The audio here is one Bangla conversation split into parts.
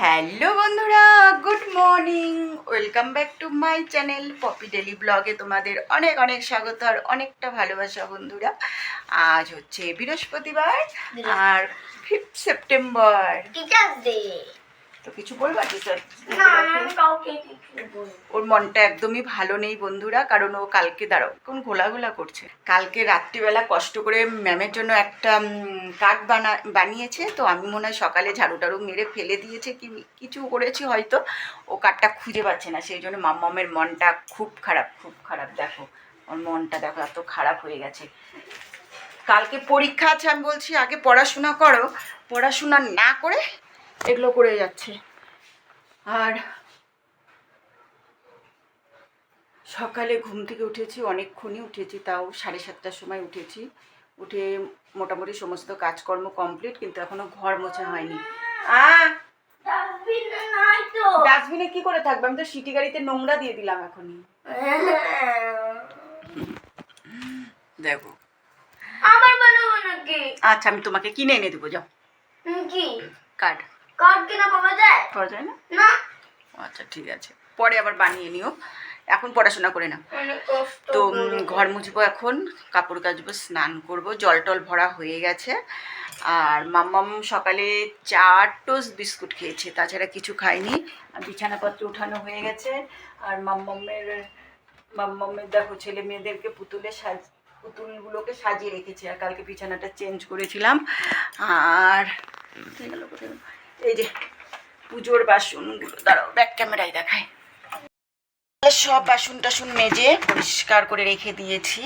হ্যালো বন্ধুরা good morning. Welcome back to my channel Popy daily ব্লগে তোমাদের অনেক অনেক স্বাগত আর অনেকটা ভালোবাসা বন্ধুরা। আজ হচ্ছে বৃহস্পতিবার আর ফিফথ সেপ্টেম্বর টিচার্স ডে তো কিছু বলবা টিচার ওর মনটা একদমই ভালো নেই বন্ধুরা কারণ ও কালকে দাঁড়াও কোন ঘোলাঘোলা করছে। কালকে রাত্রিবেলা কষ্ট করে ম্যামের জন্য একটা কার্ড বানা বানিয়েছে তো আমি মনে হয় সকালে ঝাড়ু টাড়ু মেরে ফেলে দিয়েছে কি কিছু করেছি হয়তো। ও কার্ডটা খুঁজে পাচ্ছে না সেই জন্য মাম্মামের মনটা খুব খারাপ খুব খারাপ দেখো। ওর মনটা দেখো এত খারাপ হয়ে গেছে। কালকে পরীক্ষা আছে আমি বলছি আগে পড়াশোনা করো। পড়াশোনা না করে এগুলো করে যাচ্ছে। আর সকালে ঘুম থেকে উঠেছি অনেকক্ষণই উঠেছি তাও সাড়ে সাতটার সময় উঠেছি। উঠে মোটামুটি সমস্ত কাজকর্ম কমপ্লিট কিন্তু এখনও ঘর মোছা হয়নি। আ! ডাস্টবিন নাই তো। ডাস্টবিনে কি করে থাকবে? আমি তো সিটি গাড়িতে নোংরা দিয়ে দিলাম এখনই। দেখো। নাকি? আচ্ছা আমি তোমাকে কিনে এনে দেবো যাও। কি? কার্ড। কার্ড কিনা পাওয়া যায়? পাওয়া যায় না? না। আচ্ছা ঠিক আছে। পরে আবার বানিয়ে নিও। এখন পড়াশোনা করে নাও। তো ঘর মুছবো এখন কাপড় কাচবো স্নান করব জল টল ভরা হয়ে গেছে। আর মাম্মাম সকালে চার টোস্ট বিস্কুট খেয়েছে তাছাড়া কিছু খায়নি। আর বিছানাপত্র উঠানো হয়ে গেছে। আর মাম্মামের মাম্মামের দেখো ছেলে মেয়েদেরকে পুতুলে সাজ পুতুলগুলোকে সাজিয়ে রেখেছি। আর কালকে বিছানাটা চেঞ্জ করেছিলাম। আর এই যে পুজোর বাসনগুলো দাঁড়াও ব্যাক ক্যামেরায় দেখায় সব বাসন টাসন মেজে পরিষ্কার করে রেখে দিয়েছি,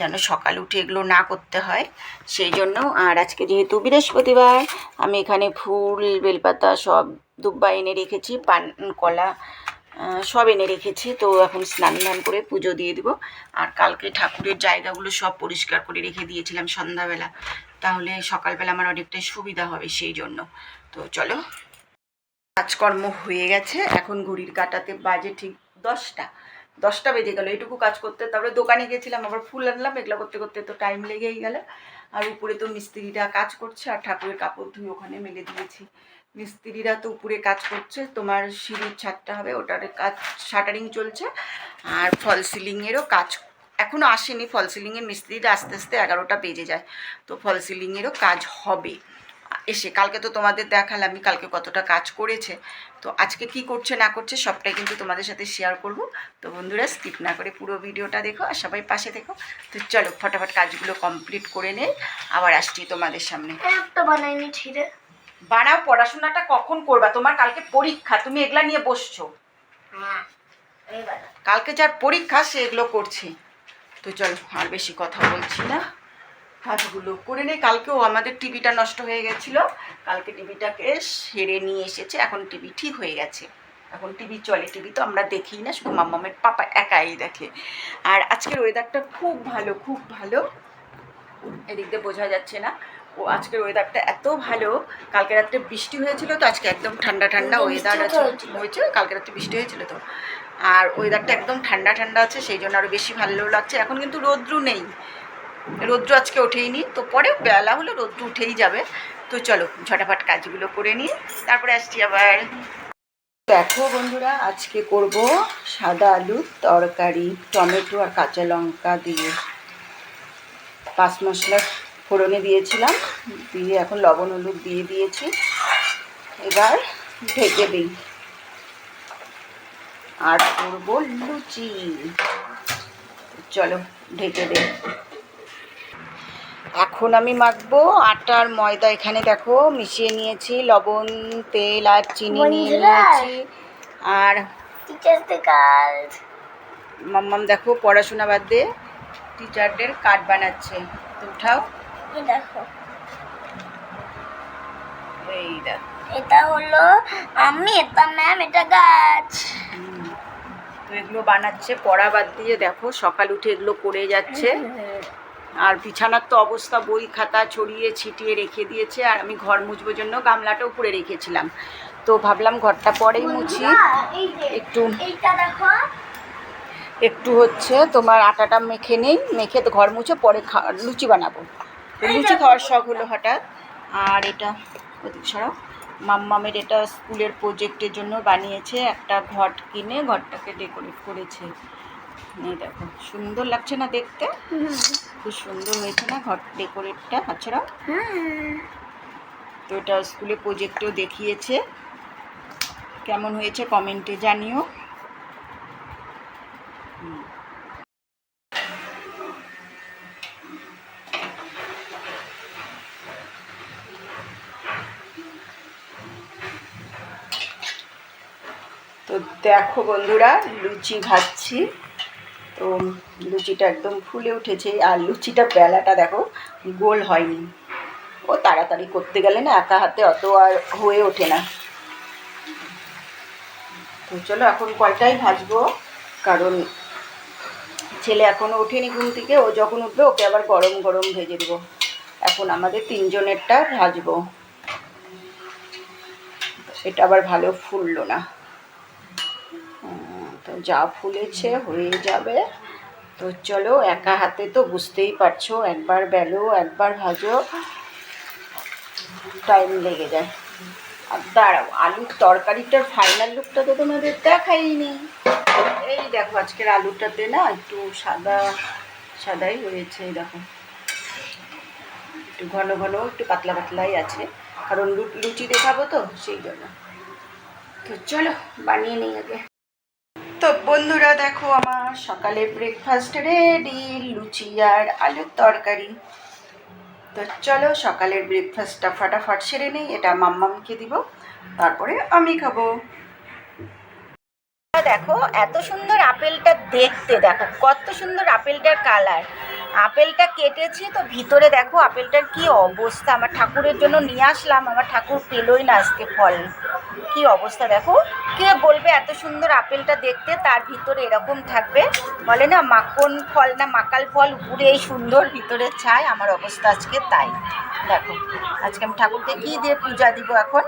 যেন সকাল উঠে এগুলো না করতে হয়। সেই জন্য আর আজকে যেহেতু বৃহস্পতিবার, আমি এখানে ফুল, বেলপাতা সব দুব্বা এনে রেখেছি, পান, কলা সব এনে রেখেছি, তো এখন স্নান ধান করে পুজো দিয়ে দিব। আর কালকে ঠাকুরের জায়গাগুলো সব পরিষ্কার করে রেখে দিয়েছিলাম সন্ধ্যাবেলা। তাহলে সকালবেলা আমার অনেকটাই সুবিধা হবে সেই জন্য। তো চলো। কাজকর্ম হয়ে গেছে। এখন ঘড়ির কাটাতে বাজে ঠিক দশটা। দশটা বেজে গেল। এইটুকু কাজ করতে তারপরে দোকানে গেছিলাম, আবার ফুল আনলাম, এগুলো করতে করতে তো টাইম লেগেই গেল। আর উপরে তো মিস্ত্রিরা কাজ করছে, আর ঠাকুরের কাপড় ধুয়ে ওখানে মেলে দিয়েছি। মিস্ত্রিরা তো উপরে কাজ করছে, তোমার সিঁড়ির ছাদটা হবে, ওটার কাজ, শাটারিং চলছে। আর ফল সিলিংয়েরও কাজ এখনও আসেনি। ফল সিলিংয়ের মিস্ত্রিরা আস্তে আস্তে এগারোটা বেজে যায়। তো ফল সিলিংয়েরও কাজ হবে। এসে কালকে তো তোমাদের দেখালাম আমি কালকে কতটা কাজ করেছে। তো আজকে কি করছে না করছে সবটাই কিন্তু তোমাদের সাথে শেয়ার করব। তো বন্ধুরা স্কিপ না করে পুরো ভিডিওটা দেখো আর সবাই পাশে দেখো তো চলো ফটাফট কাজগুলো কমপ্লিট করে নেই। আবার আসছি তোমাদের সামনে। একটা বানাইনি ছিঁড়ে। বানাও পড়াশোনাটা কখন করবা? তোমার কালকে পরীক্ষা তুমি এগুলা নিয়ে বসছো। কালকে যার পরীক্ষা সে এগুলো করছে। তো চলো আর বেশি কথা বলছি না। কাজগুলো করে নেই। কালকেও আমাদের টিভিটা নষ্ট হয়ে গেছিল। কালকে টিভিটাকে সেরে নিয়ে এসেছে। এখন টিভি ঠিক হয়ে গেছে। এখন টিভি চলে। টিভি তো আমরা দেখি না শুধু মাম্মামের পাপা একাই দেখে। আর আজকের ওয়েদারটা খুব ভালো খুব ভালো। এদিক দিয়ে বোঝা যাচ্ছে না। ও আজকের ওয়েদারটা এত ভালো। কালকে রাত্রে বৃষ্টি হয়েছিল তো আজকে একদম ঠান্ডা ঠান্ডা ওয়েদার আছে। হয়েছিল। কালকে রাত্রে বৃষ্টি হয়েছিল তো। আর ওয়েদারটা একদম ঠান্ডা ঠান্ডা আছে সেই জন্য আরও বেশি ভালো লাগছে। এখন কিন্তু রৌদ্রু নেই। রৌদ্র আজকে ওঠেইনি তো পরে বেলা হলে রৌদ্র উঠেই যাবে। তো চলো, ঝটাফট কাজগুলো করে নিই। তারপরে আসছি আবার। দেখো বন্ধুরা, আজকে করব সাদা আলুর তরকারি, টমেটো আর কাঁচা লঙ্কা দিয়ে। পাঁচ মশলা ফোড়নে দিয়েছিলাম, দিয়ে এখন লবণ, হলুদ দিয়ে দিয়েছি। এবার ঢেকে দিই। আর করব লুচি। চলো, ঢেকে দিই। এখন আমি মাখবো আটার ময়দা এখানে দেখো মিশিয়ে নিয়েছি লবণ তেল আর চিনি নিয়ে নিয়েছি। আর মাম্মাম দেখো পড়াশোনা বাদ দিয়ে টিচারদের কার্ড বানাচ্ছে। তো উঠাও। দেখো। এটা হলো আমি এটা ম্যাম এটা গাছ। তো এগুলো বানাচ্ছে পড়া বাদ দিয়ে দেখো সকাল উঠে এগুলো করে যাচ্ছে। আর বিছানার তো অবস্থা বই খাতা ছড়িয়ে ছিটিয়ে রেখে দিয়েছে আর আমি ঘর মুছবো জন্য গামলাটা উপরে রেখেছিলাম। তো ভাবলাম ঘরটা পরেই মুছি। একটু একটু হচ্ছে তোমার আটাটা মেখে নেই মেখে তো ঘর মুছে পরে খা- লুচি বানাবো। লুচি খাওয়ার শখ হলো হঠাৎ। আর এটা ওদিক সরাও মাম্মামের এটা স্কুলের প্রোজেক্টের জন্য বানিয়েছে একটা ঘট কিনে ঘরটাকে ডেকোরেট করেছে। দেখো, সুন্দর লাগছে না দেখতে? খুব সুন্দর হয়েছে না ঘর ডেকোরেটটা আচ্ছা তো এটা স্কুলে প্রজেক্টেও দেখিয়েছে। কেমন হয়েছে কমেন্টে জানিও। তো দেখো বন্ধুরা, লুচি ভাজছি। তো লুচিটা একদম ফুলে উঠেছে। আর লুচিটা বেলাটা দেখো, গোল হয়নি। ও তাড়াতাড়ি করতে গেলে না একা হাতে অত আর হয়ে ওঠে না। তো চলো এখন কয়টাই ভাজবো, কারণ ছেলে এখনও ওঠেনি ঘুম থেকে, ও যখন উঠবে ওকে আবার গরম গরম ভেজে দেবো। এখন আমাদের তিনজনেরটা ভাজবো। এটা আবার ভালো ফুললো না। তো যা ফুলেছে হয়ে যাবে। তো চলো, একা হাতে তো বুঝতেই পারছ, একবার বেলো, একবার ভাজো। টাইম লেগে যায়। আর দাঁড়াও, আলুর তরকারিটার ফাইনাল লুকটা তো তোমাদের দেখাইনি। এই দেখো, আজকের আলুটাতে না একটু সাদা, সাদাই হয়েছে, এই দেখো। একটু ঘন ঘন, একটু পাতলা পাতলাই আছে। কারণ লুচি দেখাবো তো, সেই জন্য। তো চলো, বানিয়ে নিই আগে। তো বন্ধুরা, দেখো আমার সকালে ব্রেকফাস্ট রেডি লুচি আর আলুর তরকারি। তো চলো সকালের ব্রেকফাস্টটা ফাটাফাট সেরে নেই, এটা মাম্মামকে দিব, তারপরে আমি খাব। দেখো, এত সুন্দর আপেলটা দেখতে, দেখো, কত সুন্দর আপেলটার কালার আপেলটা কেটেছি তো ভিতরে দেখো আপেলটার কি অবস্থা। আমার ঠাকুরের জন্য নিয়ে আসলাম, আমার ঠাকুর পেলোই না আজকে ফল। কি অবস্থা দেখো। কে বলবে এত সুন্দর আপেলটা দেখতে, তার ভিতরে এরকম থাকবে। বলে না, মাখন ফল না, মাকাল ফল উপরে এই সুন্দর ভিতরে ছাই, আমার অবস্থা আজকে তাই। দেখো, আজকে আমি ঠাকুরকে কি দিয়ে পূজা দিব এখন?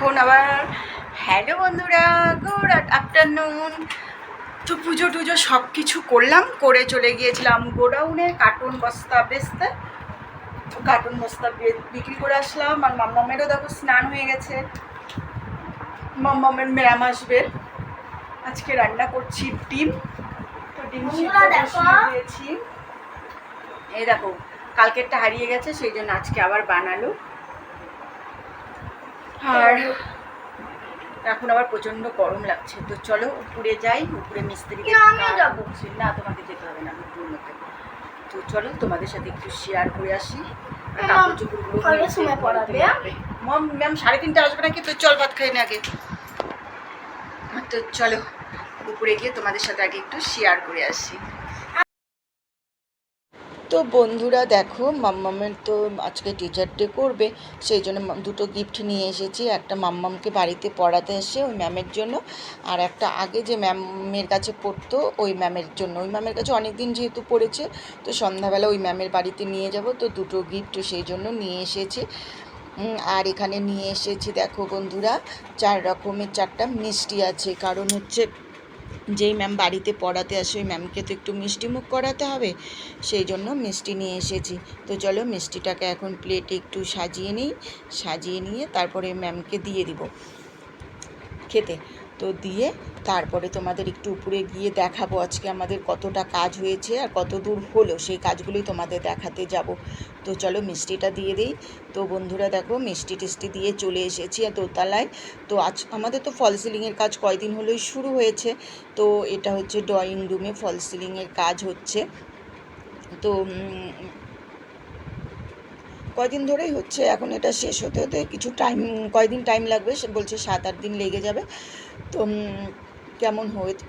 এখন আবার হ্যালো বন্ধুরা গুড আফটারনুন তো পুজো টুজো সব কিছু করলাম করে চলে গিয়েছিলাম গোডাউনে কার্টুন বস্তা বেচতে। তো কার্টুন বস্তা বিক্রি করে আসলাম আর মাম্মামেরও দেখো স্নান হয়ে গেছে। মাম্মামের ম্যাম আসবে। আজকে রান্না করছি ডিম। তো ডিম। দিয়েছি। এই দেখো কালকেরটা হারিয়ে গেছে সেই জন্য আজকে আবার বানালো। আর এখন আবার প্রচণ্ড গরম লাগছে। তো চলো উপরে যাই উপরে মিস্ত্রিদের না, তোমাকে যেতে হবে না উপর মধ্যে। তো চলো তোমাদের সাথে একটু শেয়ার করে আসি। ম্যাম, ম্যাম সাড়ে তিনটে আসবে নাকি? তো চল ভাত খাই না আগে। তো চলো উপরে গিয়ে তোমাদের সাথে আগে একটু শেয়ার করে আসি। তো বন্ধুরা দেখো, মাম্মামের তো আজকে টিচার ডে করবে, সেই জন্য দুটো গিফট নিয়ে এসেছি। একটা মাম্মামকে বাড়িতে পড়াতে এসে ওই ম্যামের জন্য, আর একটা আগে যে ম্যামের কাছে পড়তো, ওই ম্যামের জন্য। ওই ম্যামের কাছে অনেক দিন যেহেতু পড়েছে, তো সন্ধ্যাবেলা ওই ম্যামের বাড়িতে নিয়ে যাব। তো দুটো গিফট সেই জন্য নিয়ে এসেছি। আর এখানে নিয়ে এসেছি, দেখো বন্ধুরা, চার রকমের, চারটা মিষ্টি আছে। কারণ হচ্ছে যেই ম্যাম বাড়িতে পড়াতে আসে, ওই ম্যামকে তো একটু মিষ্টি মুখ করাতে হবে। সেই জন্য মিষ্টি নিয়ে এসেছি। তো চলো মিষ্টিটাকে এখন প্লেটে একটু সাজিয়ে নিই, সাজিয়ে নিয়ে তারপরে ম্যামকে দিয়ে দিব। খেতে। তো দিয়ে তারপরে তোমাদের একটু উপরে গিয়ে দেখাবো আজকে আমাদের কতটা কাজ হয়েছে আর কত দূর হলো, সেই কাজগুলোই তোমাদের দেখাতে যাব। তো চলো মিষ্টিটা দিয়ে দিই। তো বন্ধুরা দেখো, মিষ্টি টিষ্টি দিয়ে চলে এসেছি আর দোতলায়। তো আজ আমাদের তো ফল সিলিংয়ের কাজ কয়দিন হলোই শুরু হয়েছে। তো এটা হচ্ছে ড্রয়িং রুমে ফল সিলিংয়ের কাজ হচ্ছে। তো কয়দিন ধরেই হচ্ছে, এখন এটা শেষ হতে হতে কিছু টাইম, কয়দিন টাইম লাগবে সে বলছে সাত আট দিন লেগে যাবে। তো কেমন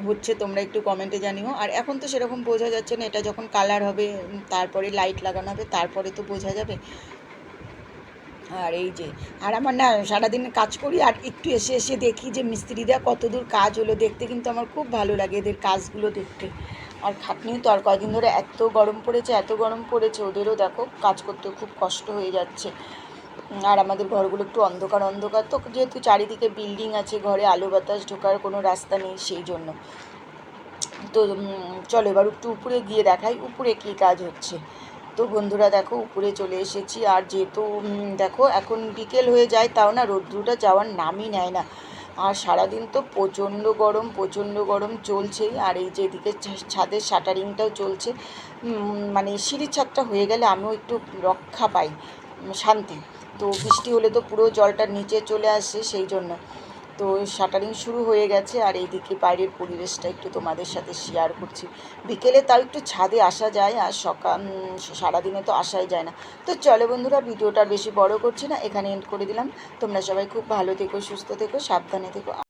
হচ্ছে তোমরা একটু কমেন্টে জানিও। আর এখন তো সেরকম বোঝা যাচ্ছে না, এটা যখন কালার হবে, তারপরে লাইট লাগানো হবে, তারপরে তো বোঝা যাবে। আর এই যে, আর আমার না সারাদিন কাজ করি, আর একটু এসে এসে দেখি যে মিস্ত্রিরা কত দূর কাজ হলো, দেখতে কিন্তু আমার খুব ভালো লাগে এদের কাজগুলো দেখতে। আর খাটনিও তো আর কয়দিন ধরে এত গরম পড়েছে, এত গরম পড়েছে, ওদেরও দেখো, কাজ করতে খুব কষ্ট হয়ে যাচ্ছে। আর আমাদের ঘরগুলো একটু অন্ধকার অন্ধকার। তো যেহেতু চারিদিকে বিল্ডিং আছে, ঘরে আলো বাতাস ঢোকার কোনো রাস্তা নেই সেই জন্য। তো চলো এবার একটু উপরে গিয়ে দেখাই, উপরে কী কাজ হচ্ছে। তো বন্ধুরা দেখো, উপরে চলে এসেছি। আর যেহেতু দেখো, এখন বিকেল হয়ে যায়, তাও না রৌদ্রটা যাওয়ার নামই নেয় না। আর সারাদিন তো প্রচণ্ড গরম প্রচণ্ড গরম চলছেই। আর এই যে এদিকে ছাদের শাটারিংটাও চলছে। মানে সিঁড়ির ছাদটা হয়ে গেলে আমিও একটু রক্ষা পাই শান্তি। তো বৃষ্টি হলে তো পুরো জলটা নিচে চলে আসে সেই জন্য। তো শাটারিং শুরু হয়ে গেছে আর এইদিকে বাইরের পরিবেশটা একটু তোমাদের সাথে শেয়ার করছি। বিকেলে তাও একটু ছাদে আসা যায় আর সকাল সারাদিনে তো আসাই যায় না। তো চলে বন্ধুরা, ভিডিওটা বেশি বড় করছি না, এখানে এন্ড করে দিলাম। তোমরা সবাই খুব ভালো থেকো, সুস্থ থেকো, সাবধানে থেকো।